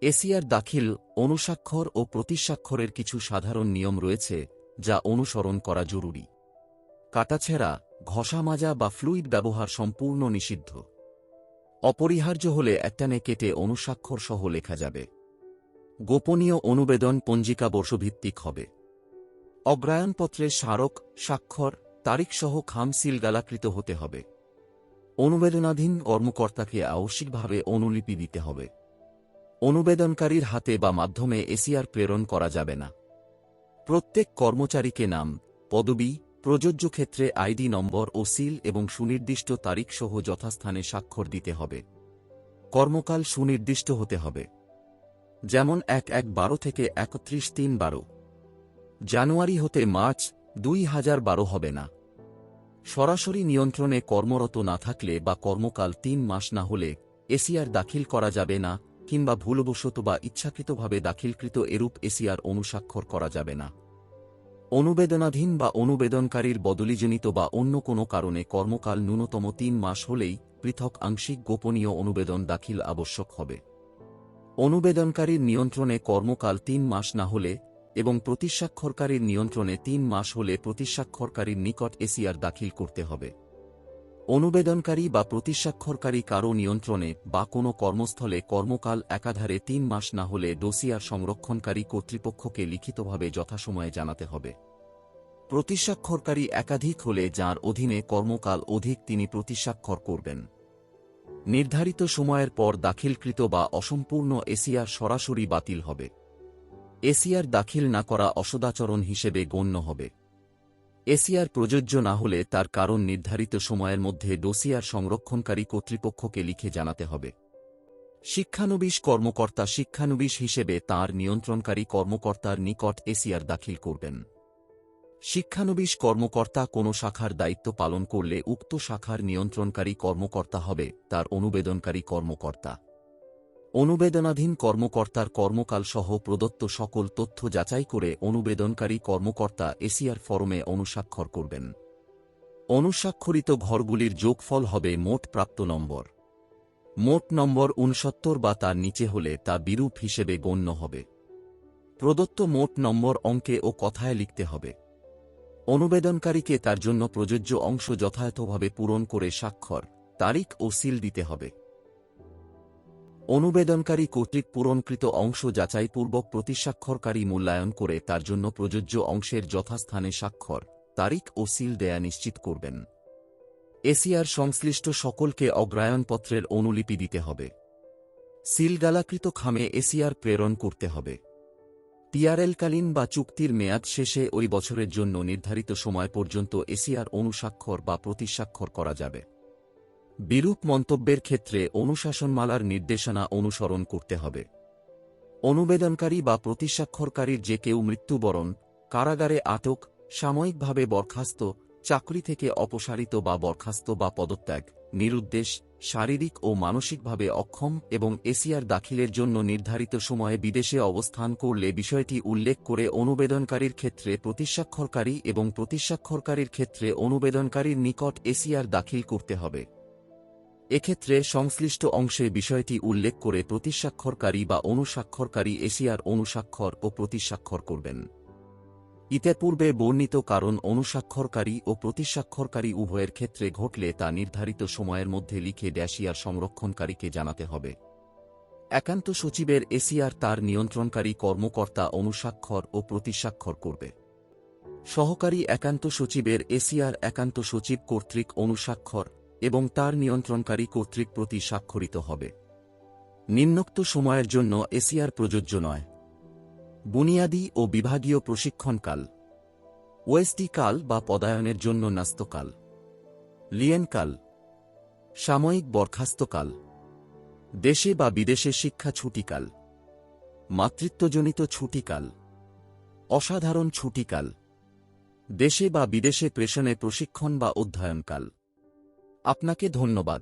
ACR দাখিল, অনুস্বাক্ষর ও প্রতিস্বাক্ষরের কিছু সাধারণ নিয়ম রয়েছে, যা অনুসরণ করা জরুরি। কাটাছেঁড়া ঘষা মাজা বা ফ্লুইড ব্যবহার সম্পূর্ণ নিষিদ্ধ। অপরিহার্য হলে একটানে কেটে অনুস্বাক্ষর সহ লেখা যাবে। গোপনীয় অনুবেদন পঞ্জিকা বর্ষভিত্তিক হবে। অগ্রায়ণপত্রে স্মারক, স্বাক্ষর, তারিখসহ খাম সিল গালাকৃত হতে হবে। অনুবেদনাধীন কর্মকর্তাকে আবশ্যিকভাবে অনুলিপি দিতে হবে। অনুবেদনকারীর হাতে বা মাধ্যমে এসিআর প্রেরণ করা যাবে না। প্রত্যেক কর্মচারীকে নাম, পদবি, প্রযোজ্য ক্ষেত্রে আইডি নম্বর ও সিল এবং সুনির্দিষ্ট তারিখ সহ যথাস্থানে স্বাক্ষর দিতে হবে। কর্মকাল সুনির্দিষ্ট হতে হবে। যেমন এক এক বারো থেকে একত্রিশ তিন বারো। জানুয়ারি হতে মার্চ দুই হাজার বারো হবে না। সরাসরি নিয়ন্ত্রণে কর্মরত না থাকলে বা কর্মকাল তিন মাস না হলে এসিআর দাখিল করা যাবে না কিংবা ভুলবশত বা ইচ্ছাকৃতভাবে দাখিলকৃত এরূপ এসিআর অনুস্বাক্ষর করা যাবে না। অনুবেদনাধীন বা অনুবেদনকারীর বদলিজনিত বা অন্য কোনো কারণে কর্মকাল ন্যূনতম তিন মাস হলেই পৃথক আংশিক গোপনীয় অনুবেদন দাখিল আবশ্যক হবে। অনুবেদনকারীর নিয়ন্ত্রণে কর্মকাল তিন মাস না হলে এবং প্রতিস্বাক্ষরকারীর নিয়ন্ত্রণে তিন মাস হলে প্রতিস্বাক্ষরকারীর নিকট এসিআর দাখিল করতে হবে। অনুবেদনকারী বা প্রতিস্বাক্ষরকারী কারও নিয়ন্ত্রণে বা কোনো কর্মস্থলে কর্মকাল একাধারে তিন মাস না হলে ডোসিয়ার সংরক্ষণকারী কর্তৃপক্ষকে লিখিতভাবে যথাসময়ে জানাতে হবে। প্রতিস্বাক্ষরকারী একাধিক হলে যার অধীনে কর্মকাল অধিক তিনি প্রতিস্বাক্ষর করবেন। নির্ধারিত সময়ের পর দাখিলকৃত বা অসম্পূর্ণ এসিআর সরাসরি বাতিল হবে। এসিআর দাখিল না করা অসদাচরণ হিসেবে গণ্য হবে। এসিআর প্রযোজ্য না হলে তার কারণ নির্ধারিত সময়ের মধ্যে ডোসিয়ার সংরক্ষণকারী কর্তৃপক্ষকে লিখে জানাতে হবে। শিক্ষানবিশ কর্মকর্তা শিক্ষানবিশ হিসেবে তার নিয়ন্ত্রণকারী কর্মকর্তার নিকট এসিআর দাখিল করবেন। শিক্ষানবিশ কর্মকর্তা কোনো শাখার দায়িত্ব পালন করলে উক্ত শাখার নিয়ন্ত্রণকারী কর্মকর্তা হবে তার অনুবেদনকারী কর্মকর্তা। অনুবেদনাধীন কর্মকর্তার কর্মকাল সহ প্রদত্ত সকল তথ্য যাচাই করে অনুবেদনকারী কর্মকর্তা এসিআর ফরমে অনুস্বাক্ষর করবেন। অনুস্বাক্ষরিত ঘরগুলির যোগফল হবে মোট প্রাপ্ত নম্বর। মোট নম্বর উনসত্তর বা তার নিচে হলে তা বিরূপ হিসেবে গণ্য হবে। প্রদত্ত মোট নম্বর অঙ্কে ও কথায় লিখতে হবে। অনুবেদনকারীকে তার জন্য প্রযোজ্য অংশ যথাযথভাবে পূরণ করে স্বাক্ষর, তারিখ ও সিল দিতে হবে। অনুবেদনকারী কর্তৃক পূরণকৃত অংশ যাচাইপূর্বক প্রতিস্বাক্ষরকারী মূল্যায়ন করে তার জন্য প্রযোজ্য অংশের যথাস্থানে স্বাক্ষর, তারিখ ও সিল দেয়া নিশ্চিত করবেন। এসিআর সংশ্লিষ্ট সকলকে অগ্রায়ণপত্রের অনুলিপি দিতে হবে। সিলগালাকৃত খামে এসিআর প্রেরণ করতে হবে। টিআরএলকালীন বা চুক্তির মেয়াদ শেষে ওই বছরের জন্য নির্ধারিত সময় পর্যন্ত এসিআর অনুস্বাক্ষর বা প্রতিস্বাক্ষর করা যাবে। বিরূপ মন্তব্যের ক্ষেত্রে অনুশাসনমালার নির্দেশনা অনুসরণ করতে হবে। অনুবেদনকারী বা প্রতিস্বাক্ষরকারীর যে কেউ মৃত্যুবরণ, কারাগারে আটক, সাময়িকভাবে বরখাস্ত, চাকরি থেকে অপসারিত বা বরখাস্ত বা পদত্যাগ, নিরুদ্দেশ, শারীরিক ও মানসিকভাবে অক্ষম এবং এসিআর দাখিলের জন্য নির্ধারিত সময়ে বিদেশে অবস্থান করলে বিষয়টি উল্লেখ করে অনুবেদনকারীর ক্ষেত্রে প্রতিস্বাক্ষরকারী এবং প্রতিস্বাক্ষরকারীর ক্ষেত্রে অনুবেদনকারীর নিকট এসিআর দাখিল করতে হবে। এক্ষেত্রে সংশ্লিষ্ট অংশে বিষয়টি উল্লেখ করে প্রতিস্বাক্ষরকারী বা অনুস্বাক্ষরকারী এশিয়ার অনুস্বাক্ষর ও প্রতিস্বাক্ষর করবেন। ইতিপূর্বে বর্ণিত কারণ অনুস্বাক্ষরকারী ও প্রতিস্বাক্ষরকারী উভয়ের ক্ষেত্রে ঘটলে তা নির্ধারিত সময়ের মধ্যে লিখে ড্যাশিয়ার সংরক্ষণকারীকে জানাতে হবে। একান্ত সচিবের এসিআর তার নিয়ন্ত্রণকারী কর্মকর্তা অনুস্বাক্ষর ও প্রতিস্বাক্ষর করবে। সহকারী একান্ত সচিবের এসিআর একান্ত সচিব কর্তৃক অনুস্বাক্ষর এবং তার নিয়ন্ত্রণকারী কর্তৃক প্রতি স্বাক্ষরিত হবে। নিম্নোক্ত সময়ের জন্য এসিআর প্রযোজ্য নয়। বুনিয়াদী ও বিভাগীয় প্রশিক্ষণকাল। ওয়েস্টি কাল বা পদায়নের জন্য নাস্তকাল লিয়েনকাল। সাময়িক বরখাস্তকাল। দেশে বা বিদেশে শিক্ষা ছুটিকাল। মাতৃত্বজনিত ছুটিকাল। অসাধারণ ছুটিকাল। দেশে বা বিদেশে প্রেষণে প্রশিক্ষণ বা অধ্যয়নকাল। আপনাকে ধন্যবাদ